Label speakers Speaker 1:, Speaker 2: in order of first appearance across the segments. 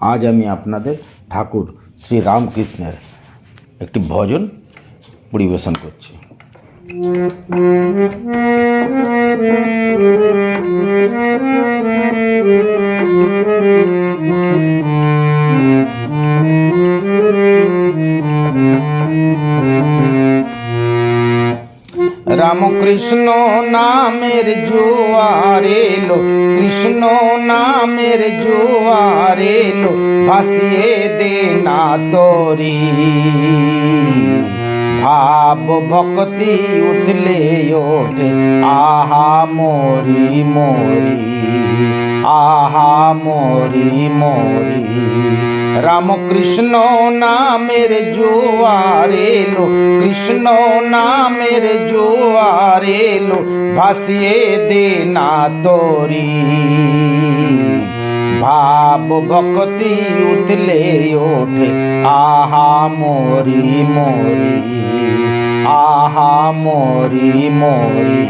Speaker 1: আজ আমি আপনাদের ঠাকুর শ্রী রামকৃষ্ণের একটি ভজন পরিবেশন করছি। রামকৃষ্ণ নামের জোয়ার এলো কৃষ্ণ নামের জোয়ার এলো ভাসিয়ে দে না তরি। ভাব ভক্তি উতলে ওঠে। আহা মরি মরি। আহা মরি মরি। রামকৃষ্ণ নামের জোয়ার এলো, কৃষ্ণ নামের জোয়ার এলো, ভাসিয়ে দে না তরি। ভাব ভক্তি উতলে ওঠে, আহা মরি মরি, আহা মরি মরি।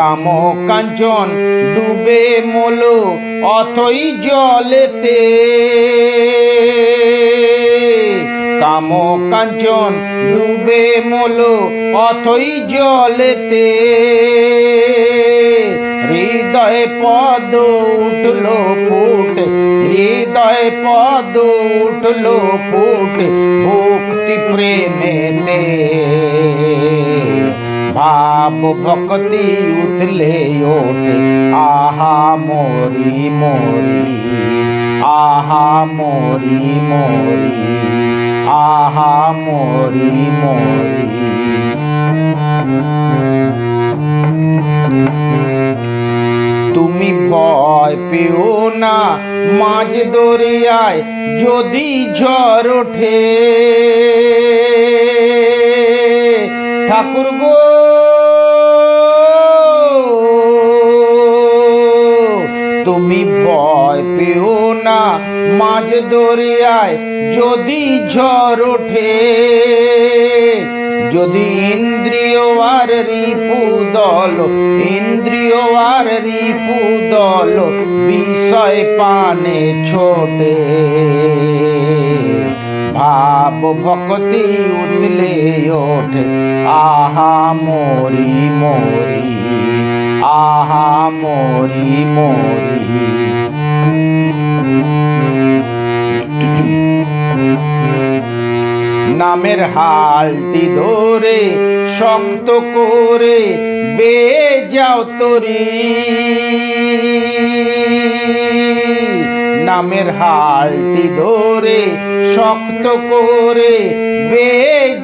Speaker 1: কাম কাঞ্চন ডুবে মোলো অথই জলেতে। কাম কাঞ্চন ডুবে মোলো অথই জলেতে। হৃদয় পদ উঠল ফুটে, হৃদয় পদ উঠল ফুটে ভক্তি প্রেমেতে ভাব ভক্তি উতলে ওঠে। আহা মরি মরি। আহা মরি মরি। আহা মরি মরি। তুমি ভয় পেও না মাঝ দরিয়ায় যদি ঝড় ওঠে। ঠাকুর গো তুমি ভয় পেও না। মাঝ দরিয়ায় যদি ঝড় ওঠে, যদি ইন্দ্রিয় আর রিপু দল, ইন্দ্রিয় আর রিপু দল বিষয় পানে ছোটে। ভাব ভক্তি উতলে ওঠে, আহা মরি মরি। আহা মরি মরি। নামের হালটি ধরে শক্ত করে বে যাও তরি। নামের হালটি ধরে, শক্ত করে বে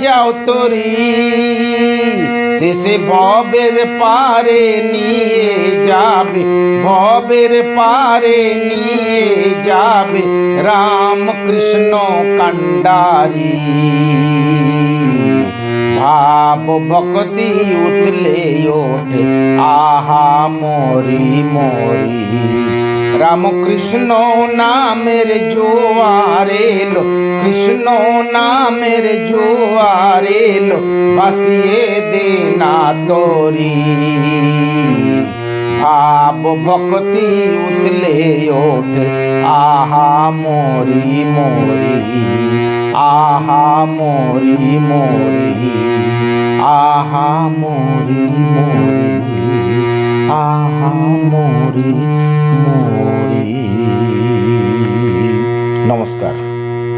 Speaker 1: যাও তরি। শেষে ভবের পারে নিয়ে যাবে, ভবের পারে নিয়ে যাবে রাম কৃষ্ণ কান্ডারি ভাব ভক্তি উতলে ওঠে, আহা মরি মরি। রামকৃষ্ণ নামের জোয়ার এলো কৃষ্ণ নামের জোয়ার এলো ভাসিয়ে দে না তরি ভাব ভক্তি উতলে ওঠে, আহা মরি মরি, আহা মরি মরি, আহা মরি মরি, আহা মরি নমস্কার।